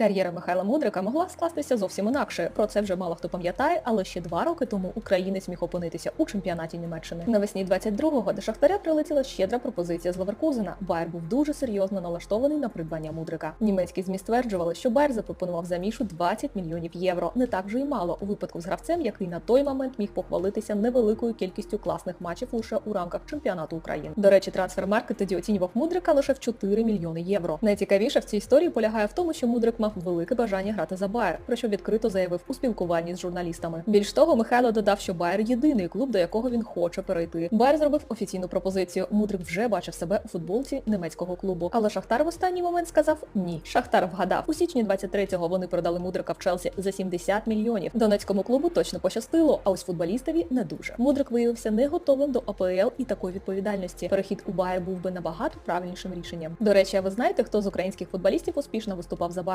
Кар'єра Михайла Мудрика могла скластися зовсім інакше. Про це вже мало хто пам'ятає, але ще два роки тому українець міг опинитися у чемпіонаті Німеччини. Навесні 22-го до Шахтаря прилетіла щедра пропозиція з Леверкузена. Байер був дуже серйозно налаштований на придбання Мудрика. Німецькі ЗМІ стверджували, що Байер запропонував за мішу 20 мільйонів євро. Не так вже й мало у випадку з гравцем, який на той момент міг похвалитися невеликою кількістю класних матчів лише у рамках чемпіонату України. До речі, трансфермаркет тоді оцінював Мудрика лише в 4 мільйони євро. Найцікавіше в цій історії полягає в тому, що Мудрик мав велике бажання грати за Байер, про що відкрито заявив у спілкуванні з журналістами. Більш того, Михайло додав, що Байер єдиний клуб, до якого він хоче перейти. Байер зробив офіційну пропозицію. Мудрик вже бачив себе у футболці німецького клубу. Але Шахтар в останній момент сказав ні. Шахтар вгадав. У січні 23-го вони продали Мудрика в Челсі за 70 мільйонів. Донецькому клубу точно пощастило, а ось футболістові не дуже. Мудрик виявився не готовим до АПЛ і такої відповідальності. Перехід у Байер був би набагато правильнішим рішенням. До речі, а ви знаєте, хто з українських футболістів успішно виступав за Байер?